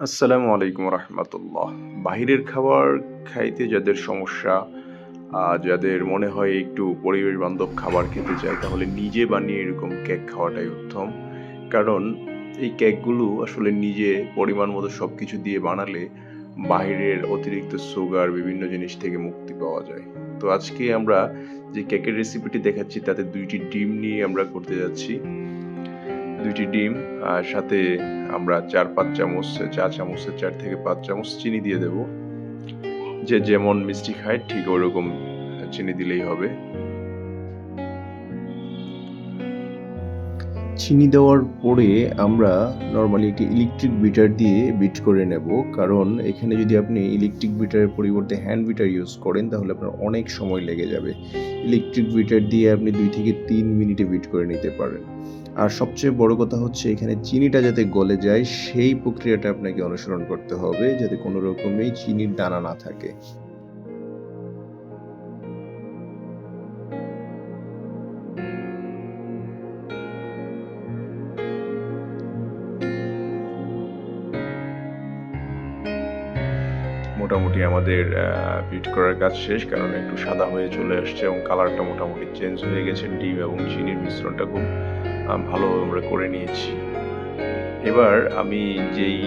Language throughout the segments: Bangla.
আসসালামু আলাইকুম রহমতুল্লাহ। বাহিরের খাবার খাইতে যাদের সমস্যা যাদের মনে হয় একটু পরিবেশ বান্ধব খাবার খেতে চায় তাহলে নিজে বানিয়ে এরকম কেক খাওয়াটাই উত্তম। কারণ এই কেকগুলো আসলে নিজে পরিমাণ মতো সব কিছু দিয়ে বানালে বাইরের অতিরিক্ত সুগার বিভিন্ন জিনিস থেকে মুক্তি পাওয়া যায়। তো আজকে আমরা যে কেকের রেসিপিটি দেখাচ্ছি, তাতে দুইটি ডিম নিয়ে আমরা করতে যাচ্ছি। দুইটি ডিম আর সাথে আমরা চার, পাঁচ চামচ, চা চামচের চার থেকে পাঁচ চামচ চিনি দিয়ে দেব। যে যেমন মিষ্টি খায়, ঠিক ওরকম চিনি দিলেই হবে। চিনি দেওয়ার পরে আমরা নর্মালি একটি ইলেকট্রিক বিটার দিয়ে বিট করে নেব। কারণ এখানে যদি আপনি ইলেকট্রিক বিটারের পরিবর্তে হ্যান্ড বিটার ইউজ করেন, তাহলে আপনার অনেক সময় লেগে যাবে। ইলেকট্রিক বিটার দিয়ে আপনি দুই থেকে তিন মিনিটে বিট করে নিতে পারেন। আর সবচেয়ে বড় কথা হচ্ছে এখানে চিনিটা যাতে গলে যায়, সেই প্রক্রিয়াটা আপনাকে অনুসরণ করতে হবে, যাতে কোনো রকমেই চিনির দানা না থাকে। মোটামুটি আমাদের বিট করার কাজ শেষ কারণ একটু সাদা হয়ে চলে আসছে এবং কালারটা মোটামুটি চেঞ্জ হয়ে গেছে ডিম এবং চিনির মিশ্রণটা খুব আহ, ভালো আমরা করে নিয়েছি। এবার আমি যেই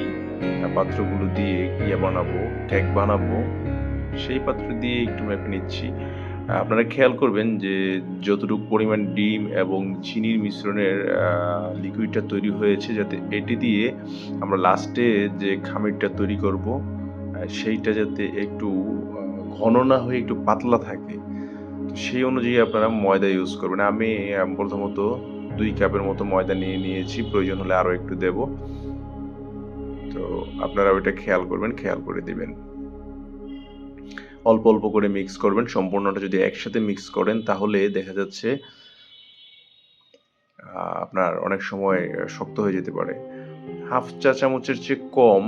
পাত্রগুলো দিয়ে ইয়ে বানাবো কেক বানাবো সেই পাত্র দিয়ে একটু মেপে নিচ্ছি। আপনারা খেয়াল করবেন যে যতটুকু পরিমাণ ডিম এবং চিনির মিশ্রণের লিকুইডটা তৈরি হয়েছে যাতে এটি দিয়ে আমরা লাস্টে যে খামিরটা তৈরি করব সেইটা যাতে একটু ঘন না হয়ে একটু পাতলা থাকে সেই অনুযায়ী আপনারা ময়দা ইউজ করবেন। আমি প্রথমত দুই কাপের মতো ময়দা নিয়ে নিয়েছি, প্রয়োজন হলে আরও একটু দেব। তো আপনারা ওইটা খেয়াল করবেন, খেয়াল করে দিবেন। অল্প অল্প করে মিক্স করবেন, সম্পূর্ণটা যদি একসাথে মিক্স করেন, তাহলে দেখা যাচ্ছে আপনার অনেক সময় শক্ত হয়ে যেতে পারে। হাফ চা চামচের চেয়ে কম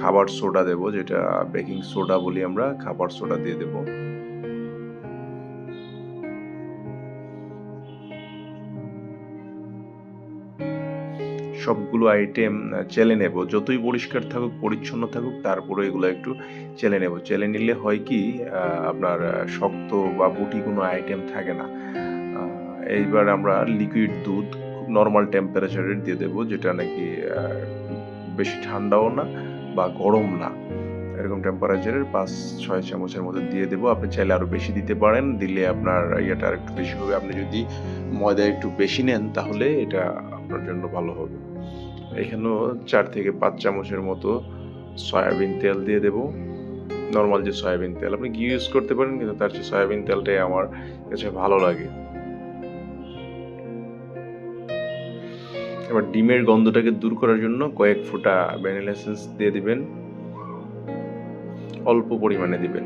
খাবার সোডা দেব, যেটা বেকিং সোডা বলি আমরা, খাবার সোডা দিয়ে দেব। সবগুলো আইটেম চেলে নেব। যতই পরিষ্কার থাকুক, পরিচ্ছন্ন থাকুক, তারপরে এগুলো একটু চেলে নেব। চেলে নিলে হয় কি আপনার শক্ত বা বুটি কোনো আইটেম থাকে না। এইবার আমরা লিকুইড দুধ নর্মাল টেম্পারেচারের দিয়ে দেবো, যেটা নাকি বেশি ঠান্ডাও না বা গরম না। এরকম টেম্পারেচারের পাঁচ, ছয় চামচের মধ্যে দিয়ে দেবো। আপনি চাইলে আরও বেশি দিতে পারেন, দিলে আপনার ইয়েটা আর একটু বেশি হবে। আপনি যদি ময়দা একটু বেশি নেন, তাহলে এটা আপনার জন্য ভালো হবে। এখানেও চার থেকে পাঁচ চামচের মতো সয়াবিন তেল দিয়ে দেবো। নর্মাল যে সয়াবিন তেল, আপনি ঘি ইউজ করতে পারেন, কিন্তু তার চেয়ে সয়াবিন তেলটাই আমার কাছে ভালো লাগে। এবার ডিমের গন্ধটাকে দূর করার জন্য কয়েক ফোঁটা ভ্যানিলা এসেন্স দিয়ে দিবেন। অল্প পরিমাণে দিবেন।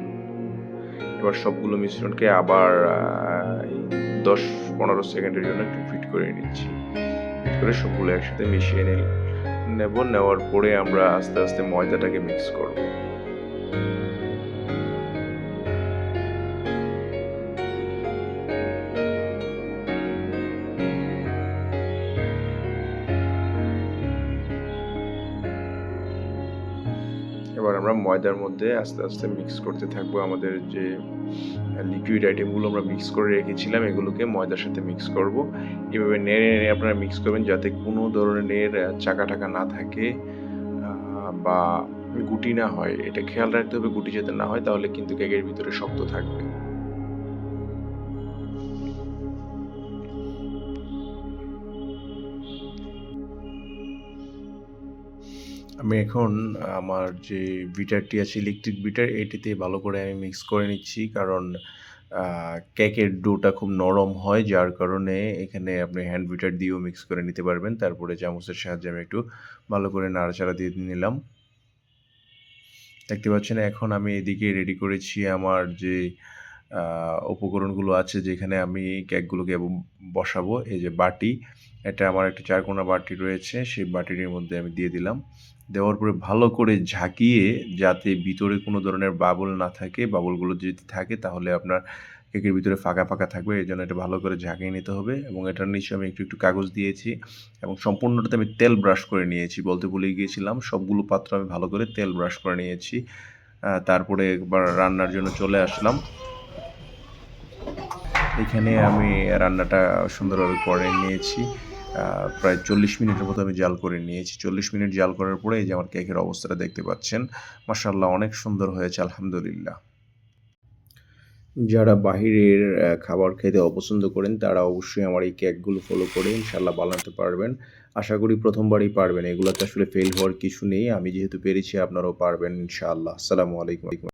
এবার সবগুলো মিশ্রণকে আবার দশ পনেরো সেকেন্ডের জন্য একটু ফিট করে নিচ্ছি। ফিট করে সবগুলো একসাথে মিশিয়ে নিল নেব। নেওয়ার পরে আমরা আস্তে আস্তে ময়দাটাকে মিক্স করব। এবার আমরা ময়দার মধ্যে আস্তে আস্তে মিক্স করতে থাকব আমাদের যে লিকুইড আইটেমগুলো আমরা মিক্স করে রেখেছিলাম, এগুলোকে ময়দার সাথে মিক্স করব। এভাবে নেড়ে নেড়ে আপনারা মিক্স করবেন যাতে কোনো ধরনের চাকা টাকা না থাকে বা গুটি না হয়। এটা খেয়াল রাখতে হবে গুটি যাতে না হয়, তাহলে কিন্তু কেকের ভিতরে শক্ত থাকবে। আমি এখন, আমার যে বিটারটি আছে ইলেকট্রিক বিটার, এটিতে ভালো করে আমি মিক্স করে নিচ্ছি। কারণ কেকের ডোটা খুব নরম হয়, যার কারণে এখানে আপনি হ্যান্ড বিটার দিয়েও মিক্স করে নিতে পারবেন। তারপরে চামচের সাহায্যে আমি একটু ভালো করে নাড়াচাড়া দিয়ে নিলাম। দেখতে পাচ্ছেন, এখন আমি এদিকে রেডি করেছি আমার যে উপকরণগুলো আছে যেখানে আমি কেকগুলোকে বসাবো। এই যে বাটি, এটা আমার একটা চারকোনা বাটি রয়েছে, সেই বাটিটির মধ্যে আমি দিয়ে দিলাম। দেওয়ার পরে ভালো করে ঝাঁকিয়ে যাতে ভিতরে কোনো ধরনের বাবল না থাকে বাবলগুলো যদি থাকে তাহলে আপনার কেকের ভিতরে ফাঁকা ফাঁকা থাকবে এই জন্য এটা ভালো করে ঝাঁকিয়ে নিতে হবে এবং এটার নিচে আমি একটু একটু কাগজ দিয়েছি এবং সম্পূর্ণটাতে আমি তেল ব্রাশ করে নিয়েছি। বলতে ভুলে গিয়েছিলাম, সবগুলো পাত্র আমি ভালো করে তেল ব্রাশ করে নিয়েছি। তারপরে একবার রান্নার জন্য চলে আসলাম। এখানে আমি রান্নাটা সুন্দরভাবে করে নিয়েছি। প্রায় চল্লিশ মিনিটের মতো আমি জাল করে নিয়েছি। চল্লিশ মিনিট জাল করার পরে এই যে আমার কেকের অবস্থাটা দেখতে পাচ্ছেন মাসাল্লাহ অনেক সুন্দর হয়েছে, আলহামদুলিল্লাহ। যারা বাহিরের খাবার খেতে অপছন্দ করেন, তারা অবশ্যই আমার এই কেকগুলো ফলো করে ইনশাল্লাহ বানাতে পারবেন। আশা করি প্রথমবারই পারবেন। এগুলোতে আসলে ফেল হওয়ার কিছু নেই। আমি যেহেতু পেরেছি, আপনারাও পারবেন ইনশাআল্লাহ। আসসালামু আলাইকুম।